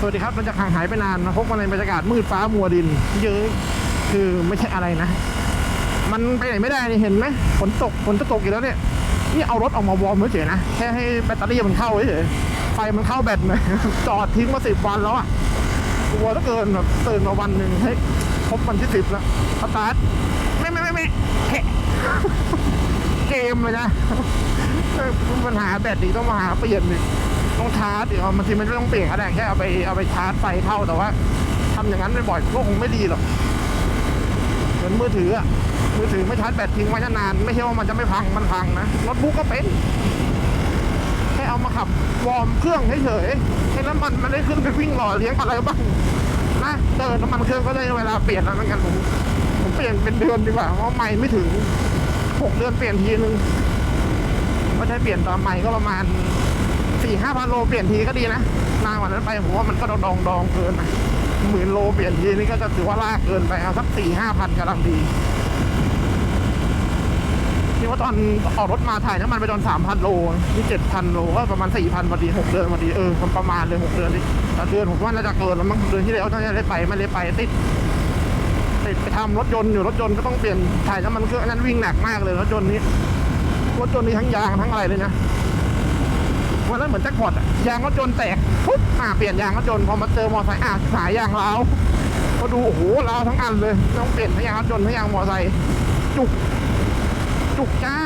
สวัสดีครับเราจะห่างหายไปนานพบกันในบรรยากาศมืดฟ้ามัวดิน เยอะคือไม่ใช่อะไรนะ มันไปไหนไม่ได้นี่เห็นไหมฝนตกฝนจะตกอีกแล้วเนี่ยนี่เอารถออกมาวอร์มเฉยๆนะแค่ให้แบตเตอรี่มันเข้าเฉยไฟมันเข้าแบตเลยจอดทิ้งมาสิบวันแล้วอะกลัวถ้าเกินแบบตื่นมาวันหนึ่งให้ยครบวันที่สิบแล้วสตาร์ทไม่ไม่ไม่ไม่แค่เกมเลยนะปัญหาแบตอีกต้องมาหาเปลี่ยนอีก ต้องชาร์จอีกเอาบางทีมันไม่ต้องเปลี่ยนก็ได้แค่เอาไปเอาไปชาร์จไฟเข้าแต่ว่าทำอย่างนั้นบ่อยๆก็คงไม่ดีหรอกเหมือนมือถืออะมือถือไม่ชาร์จแบตทิ้งไว้นานไม่ใช่ว่ามันจะไม่พังมันพังนะโน้ตบุ๊กก็เป็นแค่เอามาขับวอร์มเครื่องเฉยๆให้น้ำมันมันได้ขึ้นไปวิ่งหล่อเลี้ยงอะไรบ้างนะเติมน้ำมันเครื่องก็ได้เวลาเปลี่ยนแล้วเหมือนกันผมผมเปลี่ยนเป็นเดือนดีกว่าเพราะไม่ไม่ถึงหกเดือนเปลี่ยนทีนึงก็ใช้เปลี่ยนตอนใหม่ก็ประมาณ สี่ห้าพันโลเปลี่ยนทีก็ดีนะนานกว่านั้นไปผมว่ามันก็ดองดองดองเกินนะหมื่นโลเปลี่ยนทีนี่ก็จะถือว่าลากเกินไปเอาสักสี่ห้าพันกำลังดีที่ว่าตอนออกรถมาถ่ายน้ำมันไปตอนสามพันโลนี่เจ็ดพันโลก็ประมาณสี่พันพอดีหกเดือนพอดีเออประมาณเลยหกเดือนดิแต่เดือนผมว่าน่าจะเกินแล้วมั้งเดือนที่แล้วน่าจะได้ไปไม่ได้ไปติดติดไปทำรถยนต์อยู่รถยนต์ก็ต้องเปลี่ยนถ่ายน้ำมันเครื่องนั้นวิ่งหนักมากเลยรถยนต์นี้รถยนต์มีทั้งยางทั้งอะไรเลยนะ วันนั้นเหมือนแจ็คพอตอะยางรถยนต์แตกปุ๊บอ่าเปลี่ยนยางรถยนต์พอมาเจอมอไซค์อ่าสายยางล้าวก็ดูโอ้โหล้าวทั้งอันเลยต้องเปลี่ยนทั้งยางรถยนต์ทั้งยางมอไซค์จุก จุกจ้า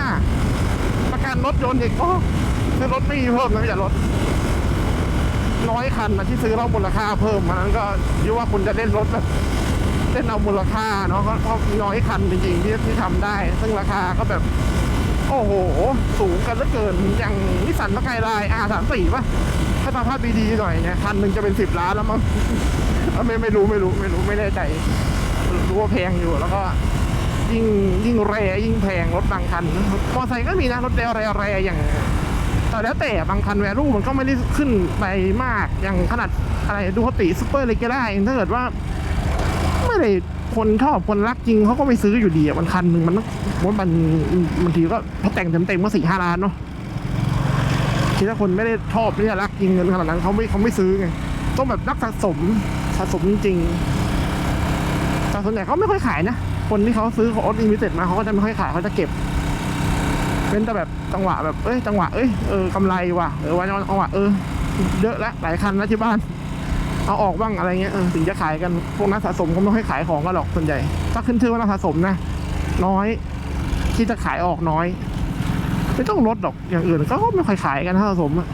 ประกันรถยนต์อีกโอ้ซื้อรถไม่มีเพิ่มนะไม่ใช่รถน้อยคันนะที่ซื้อเรามูลค่าเพิ่มมันนั้นก็ยิ่ว่าคุณจะเล่นรถแบบเล่นเอามูลค่าเนาะเพราะเพราะน้อยคันจริงๆที่ที่ทำได้ ซึ่งราคาก็แบบ โอ้โห สูงกันเหลือเกิน อย่างนิสสันสกายไลน์ R สามสี่ป่ะ ถ้าสภาพดีๆหน่อยเนี่ยคันหนึ่งจะเป็นสิบล้านแล้วมั้งไม่ไม่รู้ไม่รู้ไม่รู้ไม่แน่ใจรู้ว่าแพงอยู่แล้วก็ยิ่งยิ่งแรยิ่งแพงรถบางคัน มอเตอร์ไซค์ก็มีนะรถแรแรแรอย่างแต่แล้วแต่บางคันแวลูมันก็ไม่ได้ขึ้นไปมากอย่างขนาดอะไรดูคติซูเปอร์เลกได้ถ้าเกิดว่า ไม่ได้ คนชอบคนรักจริงเขาก็ไม่ซื้ออยู่ดีอะมันคันหนึ่งมันมันบางทีก็ถ้าแต่งเต็มๆก็สี่ห้าล้านเนาะที่ถ้าคนไม่ได้ชอบไม่ได้รักจริงเงินขนาดนั้นเขาไม่เขาไม่ซื้อไงต้องแบบนักสะสมสะสมจริงๆแต่ส่วนใหญ่เขาไม่ค่อยขายนะคนที่เขาซื้อของออลิมิเต็ดมาเขาก็จะไม่ค่อยขายเขาจะเก็บ เป็นแต่แบบจังหวะแบบเอ้ยจังหวะเอ้ยเออกำไรว่ะเออวันจังหวะเออเยอะละหลายคันนะที่บ้าน เอาออกบ้างอะไรเงี้ยเออถึงจะขายกันพวกนักสะสมเขาไม่ค่อยขายของกันหรอกส่วนใหญ่ ถ้าขึ้นชื่อว่านักสะสมนะ น้อยที่จะขายออกน้อย ไม่ต้องลดหรอกอย่างอื่นก็ไม่ค่อยขายกันนักสะสมอะ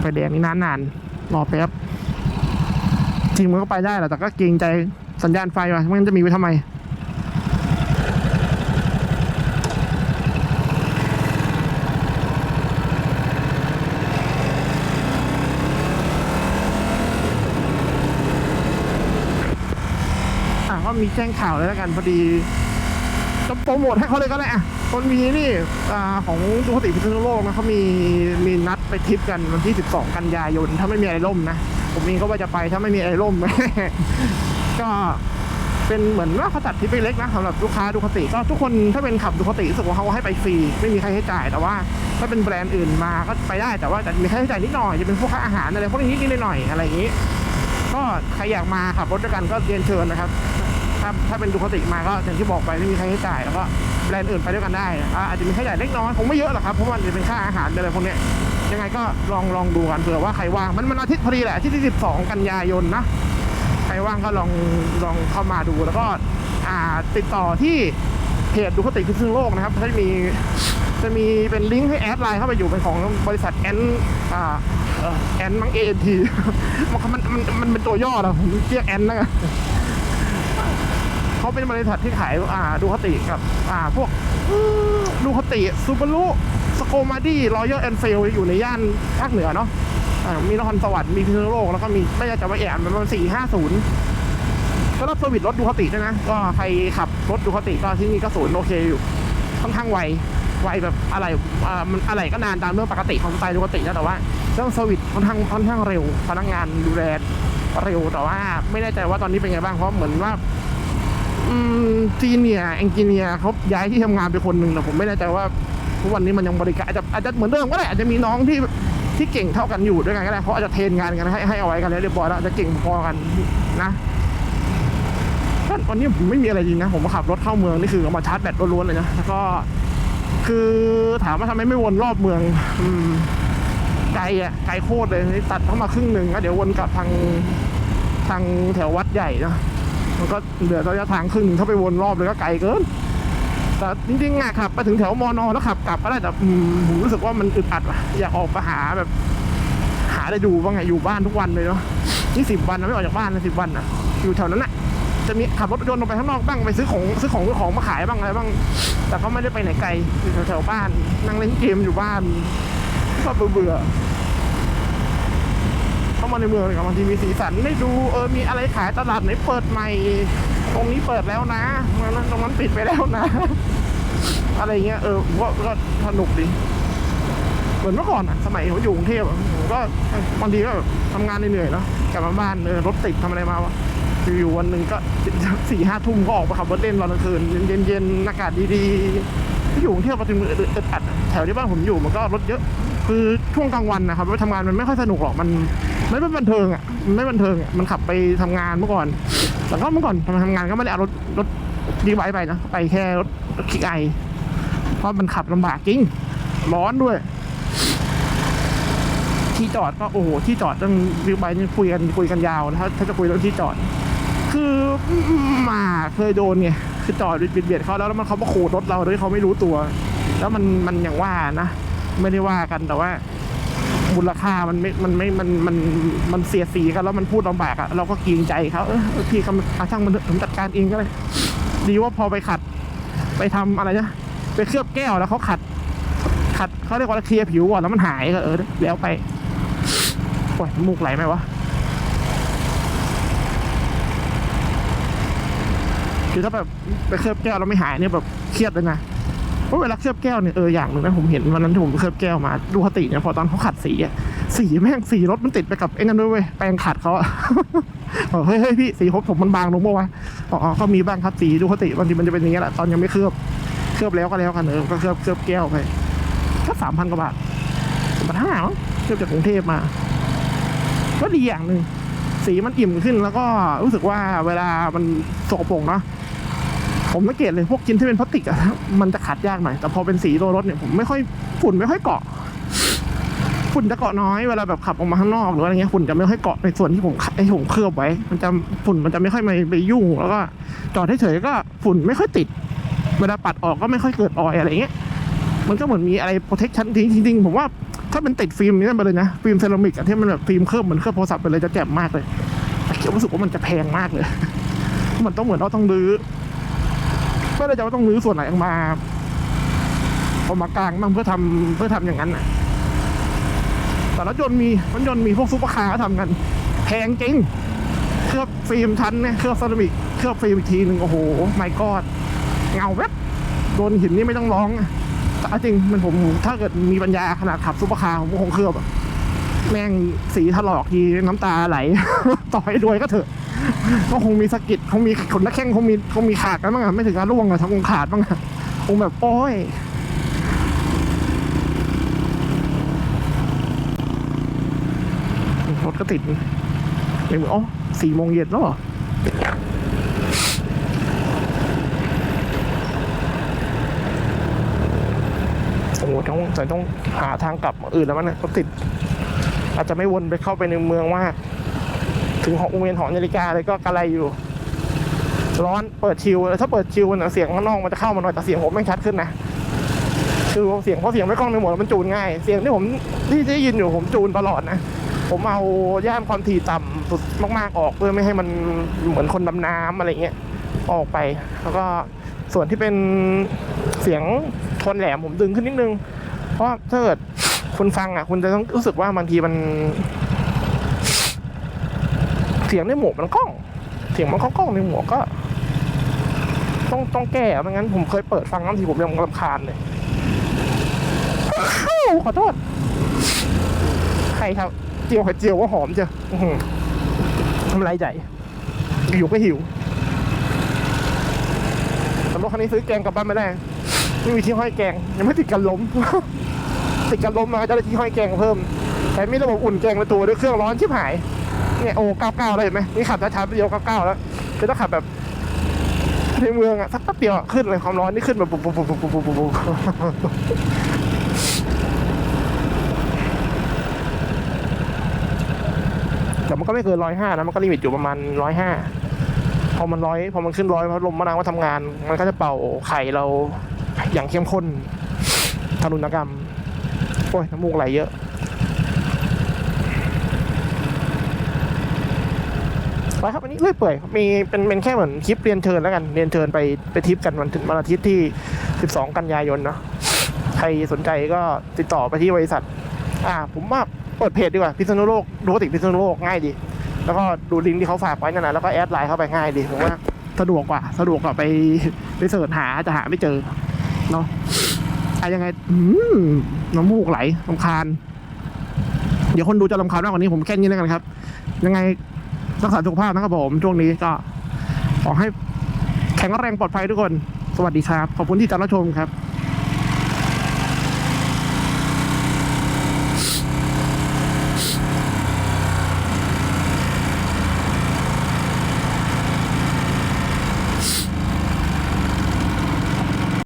ไฟแดงนี่นานนานๆรอแป๊บจริงมันก็ไปได้แหละแต่ก็เกรงใจสัญญาณไฟว่ะมันจะมีไว้ทำไม แจ้งข่าวเลยแล้วกันพอดีจะโปรโมทให้เขาเลยก็ได้อะคนมีนี่อของดูคติพิษณุโลกนะเขามีมีนัดไปทริปกันวันที่ 12 กันยายน ถ้าไม่มีอะไรล่มนะ ผมเองก็ว่าจะไปถ้าไม่มีอะไรล่ม ก็เป็นเหมือนว่าเขาจัดทริปเล็กๆนะสำหรับลูกค้าดูคติก็ทุกคนถ้าเป็นขับดูคติรู้สึกว่าเขาให้ไปฟรีไม่มีใค่าใช้จ่ายแต่ว่า ถ้าเป็นแบรนด์อื่นมาก็ไปได้แต่ว่าจะมีค่าใช้จ่ายนิดหน่อยจะเป็นพวกค่าอาหารอะไรพวกนี้นิดๆหน่อยๆอะไรอย่างนี้ ก็ใครอยากมาขับรถด้วยกันก็เรียนเชิญนะครับ ถ้าถ้าเป็นดูคติมาก็อย่างที่บอกไปไม่มีใค่าใช้จ่ายแล้วก็แบรนด์อื่นไปด้วยกันได้อ่าอาจจะมีค่าใช้จ่ายเล็กน้อยคงไม่เยอะหรอกครับเพราะว่ามันจะเป็นค่าอาหารอะไรพวกเนี้ยยังไงก็ลองลองดูกันเผื่อว่าใครว่างมันมันอาทิตย์พอดีแหละอาที่ที่12 กันยายนนะใครว่างก็ลองลองเข้ามาดูแล้วก็อ่าติดต่อที่เพจดูคติพิษณุโลกนะครับจะมีจะมีเป็นลิงก์ให้แอดไลน์เข้าไปอยู่เป็นของบริษัทแอนอ่าแอนมังเอ็นทีมันมันมันเป็นตัวย่อนะผมเรียกแอนนะกัน เขาเป็นบริษัทที่ขายอ่าดูคติกับอ่าพวกดูคติซูบารุสโคมาดี้รอยัลแอนฟิลอยู่ในย่านภาคเหนือเนาะมีนครสวรรค์มีพิษณุโลกแล้วก็มีไม่อยากจะว่าแอนประมาณสี่ห้าศูนย์ก็รับเซอร์วิสรถดูคติด้วยนะ ก็ใครขับรถดูคติก็ที่นี่ก็ศูนย์โอเคอยู่ค่อนข้างไวไวแบบอะไรอ่ามันอะไรก็นานตามเรื่องปกติของสไตล์ดูคตินะแต่ว่าเรื่องเซอร์วิสค่อนข้างค่อนข้างเร็วพนักงานดูแลเร็วแต่ว่าไม่แน่ใจว่าตอนนี้เป็นไงบ้างเพราะเหมือนว่า ซีเนียเอนจิเนียเขาย้ายที่ทำงานไปคนหนึ่งแต่ผมไม่แน่ใจว่าทุกวันนี้มันยังบริการอาจจะอาจจะเหมือนเดิมก็ได้อาจจะมีน้องที่ที่เก่งเท่ากันอยู่ด้วยกันก็ได้เขาอาจจะเทรนงานกันให้ให้เอาไว้กันแล้วเรียบร้อยแล้วจะเก่งพอกันนะก็วันนี้ผมไม่มีอะไรจริงนะ ผมขับรถเข้าเมืองนี่คือเอามาชาร์จแบตล้วนๆเลยนะแล้วก็คือถามว่าทำไมไม่วนรอบเมืองอืมไกลอะไกลโคตรเลยตัดเข้ามาครึ่งหนึ่งก็เดี๋ยววนกลับทางทางแถววัดใหญ่นะ มันก็เหลือระยะทางครึ่งหนึ่งถ้าไปวนรอบเลยก็ไกลเกิน แต่จริงๆอะขับไปถึงแถวมอนอแล้วขับกลับก็ได้แต่ผมรู้สึกว่ามันอึดอัดว่ะอยากออกไปหาแบบ หาได้ดูบ้างไงอยู่บ้านทุกวันเลยเนาะนี่สิบวันนะไม่ออกจากบ้านนะสิบวันอะอยู่แถวนั้นอะจะมีขับรถยนต์ออกไปข้างนอกบ้างไปซื้อของซื้อของซื้อของมาขายบ้างอะไรบ้าง แต่ก็ไม่ได้ไปไหนไกลอยู่แถวๆบ้าน นั่งเล่นเกมอยู่บ้านก็เบื่อ มาในเมืองเลยครับบางทีมีสีสันได้ดูเออมีอะไรขายตลาดไหนเปิดใหม่ ตรงนี้เปิดแล้วนะตรงนั้นตรงนั้นปิดไปแล้วนะ อะไรเงี้ยเออผมก็ก็สนุกดีเหมือนเมื่อก่อนอะสมัยผมอยู่กรุงเทพอะผมก็บางทีก็แบบทำงานเหนื่อยๆเนาะกลับมาบ้านเออรถติดทำอะไรมาวะอยู่ๆวันหนึ่งก็สี่ห้าทุ่มก็ออกไปขับรถเล่นตอนกลางคืนเย็นๆอากาศดีๆที่อยู่กรุงเทพมาถึงมืออึดอัดอะแถวที่บ้านผมอยู่มันก็รถเยอะ คือช่วงกลางวันนะครับไปทำงานมันไม่ค่อยสนุกหรอกมัน มันไม่บันเทิงอะมันไม่บันเทิงอะมันขับไปทำงานเมื่อก่อนแต่ก็เมื่อก่อนทำทำงานก็ไม่ได้เอารถรถดีไวไปนะไปแค่รถคิกไอเพราะมันขับลำบากจริง ร้อนด้วย ที่จอดก็โอ้โหที่จอดต้องวิวไบนี่คุยกันคุยกันยาวนะถ้าถ้าจะคุยเรื่องที่จอด คือมาเคยโดนไงคือจอดเบียดเบียดเขาแล้วแล้วมันเขามาขูดรถเราโดยเขาไม่รู้ตัว แล้วมันมันอย่างว่านะไม่ได้ว่ากันแต่ว่า มูลค่ามันไม่ มันไม่ มัน มัน มันเสียสีกันแล้วมันพูดลำบากอะเราก็เกรงใจเขาเออพี่คำอาช่างมันเถอะผมจัดการเองก็เลย ดีว่าพอไปขัด ไปทำอะไรนะไปเคลือบแก้วแล้วเขาขัด ขัดเขาเรียกว่าเคลียร์ผิวก่อนแล้วมันหายก็เออแล้วไปโอ้ยมูกไหลไหมวะคือถ้าแบบไปเคลือบแก้วแล้วไม่หายเนี่ยแบบเครียดเลยนะ ราะเวลาเคลือบแก้วเนี่ยเอออย่างหนึ่งนะผมเห็นวันนั้นที่ผมเคลือบแก้วมาดูคติเนี่ยพอตอนเขาขัดสีอะสีแม่งสีรถมันติดไปกับไอ้นั่นด้วยเว้ยแปรงขัดเขาอะบอกเฮ้ยเฮ้ยพี่สีผมผมมันบางลงปะวะบอกอ๋อเขามีบ้างครับสีดูคติบางทีมันจะเป็นอย่างเงี้ยแหละตอนยังไม่เคลือบเคลือบแล้วก็แล้วกันเออก็เคลือบเคลือบแก้วไปก็สามพันกว่าบาทสามพันห้ามั้งเคลือบจากกรุงเทพมา ก็ดีอย่างหนึ่งสีมันอิ่มขึ้นแล้วก็รู้สึกว่าเวลามันสกปรกเนาะ ผมสังเกตเลยพวกชิ้นที่เป็นพลาสติกอะมันจะขัดยากหน่อยแต่พอเป็นสีโลรถเนี่ยผมไม่ค่อยฝุ่นไม่ค่อยเกาะ ฝุ่นจะเกาะน้อยเวลาแบบขับออกมาข้างนอกหรืออะไรเงี้ยฝุ่นจะไม่ค่อยเกาะในส่วนที่ผมไอ้ผมเคลือบไว้ มันจะฝุ่นมันจะไม่ค่อยมาไปยุ่ง แล้วก็จอดเฉยๆก็ฝุ่นไม่ค่อยติด เวลาปัดออกก็ไม่ค่อยเกิดออยอะไรเงี้ยมันก็เหมือนมีอะไร protection จริงๆผมว่าถ้าเป็นติดฟิล์มนี่ไปเลยนะฟิล์มเซรามิกอะที่มันแบบฟิล์มเคลือบเหมือนเคลือบโทรศัพท์ไปเลยจะแจ่มมากเลยแต่เกี่ยวรู้สึกว่ามันจะแพงมากเลยมันต้องเหมือนเราต้องรื้อ ไม่ได้จะว่าต้องรื้อส่วนไหนออกมาเอามากลางบ้างเพื่อทำเพื่อทำอย่างนั้นน่ะแต่รถยนต์มีรถยนต์มีพวกซุปเปอร์คาร์ทำกันแพงจริง เคลือบฟิล์มชั้นเนี่ยเคลือบเซรามิกเคลือบฟิล์มอีกทีหนึ่งโอ้โหไม่กอดเงาแวบโดนหินนี่ไม่ต้องร้องแต่จริงมันผมถ้าเกิดมีปัญญาขนาดขับซุปเปอร์คาร์ผมคงเคลือบอะแม่งสีถลอกทีน้ำตาไหล ต่อให้รวยก็เถอะ ก็คงมีสะกิดคงมีขนนักแข้งคงมีคงมีขาดกันบ้างอะไม่ถึงกับร่วงอะทำคงขาดบ้างอะคงแบบโอ้ยรถก็ติดเลยอนอ๋อสี่โมงเย็นแล้วเหรอโอ้โหต้องแต่ต้องหาทางกลับอื่นแล้วมั้งเนี่ยรถติด อาจจะไม่วนไปเข้าไปในเมืองมาก ถึงหอวงเวียนหอนาฬิกาเลยก็กระไรอยู่ ร้อนเปิดชิวถ้าเปิดชิวเสียงข้างนอกมันจะเข้ามาหน่อยแต่เสียงผมไม่ชัดขึ้นนะคือเสียงเพราะเสียงไม่กล้องในหมดมันจูนง่าย เสียงที่ผมที่ได้ยินอยู่ผมจูนตลอดนะผมเอาย่านความถี่ต่ำสุดมากๆออกเพื่อไม่ให้มันเหมือนคนดำน้ำอะไรเงี้ยออกไป แล้วก็ส่วนที่เป็นเสียงทนแหลมผมดึงขึ้นนิดนึง เพราะถ้าเกิดคุณฟังอะ คุณจะต้องรู้สึกว่าบางทีมัน สียงในหมวกมันก้อง เสียงมันกล้องในหมวกก็ ต้องต้องแก้ไม่งั้นผมเคยเปิดฟังบางทีผมยังรำคาญเลยขอโทษใครครับ เจียวไข่เจียวว่าหอมจ้ะอื้อหือทำไรใจหิวก็หิวคันนี้ซื้อแกงกลับบ้านไม่ได้ไม่มีที่ห้อยแกง ยังไม่ติดกันล้ม ติดกันล้มมาจะได้ที่ห้อยแกงเพิ่ม แต่มีระบบอุ่นแกงในตัวด้วยเครื่องร้อนชิบหาย เนี่ยโอ้เก้าเก้าเลยเห็นไหมนี่ขับช้าๆไปเดียวเก้าเก้าแล้วคือต้องขับแบบในเมืองอะสักแป๊บเดียวขึ้นเลยความร้อนนี่ขึ้นแบบปุ๊บปุ๊บปุ๊บปุ๊บปุ๊บปุ๊บแต่มันก็ไม่เกินร้อยห้านะมันก็ลิมิตอยู่ประมาณร้อยห้าพอมันร้อยพอมันขึ้นร้อยพราะลมมะนาวมาทำงาน มันก็จะเป่าไข่เราอย่างเข้มข้นทารุณกรรมโอ้ยน้ำมูกไหลเยอะ ไปครับอันนี้เรื่อยเปื่อยมีเป็นเป็นแค่เหมือนคลิปเรียนเชิญแล้วกันเรียนเชิญไปไปทริปกันวันวันอาทิตย์ที่ 12 กันยายนเนาะใครสนใจก็ติดต่อไปที่บริษัท อ่า ผมว่าเปิดเพจดีกว่าพิษณุโลกดูติพิษณุโลกง่ายดี แล้วก็ดูลิงก์ที่เขาฝากไว้นั่นนะแล้วก็แอดไลน์เข้าไปง่ายดีผมว่าสะดวกกว่าสะดวกกว่าไปไปเสิร์ชหาจะหาไม่เจอเนาะอะยังไงอืมน้ำมูกไหลลำคาญ เดี๋ยวคนดูจะลำคาญมากกว่านี้ผมแค่นี้แล้วกันครับ ยังไง รักษาสุขภาพนะครับผมช่วงนี้ก็ขอให้แข็งแรงปลอดภัยทุกคน สวัสดีครับ ขอบคุณที่ติดตามรับชมครับ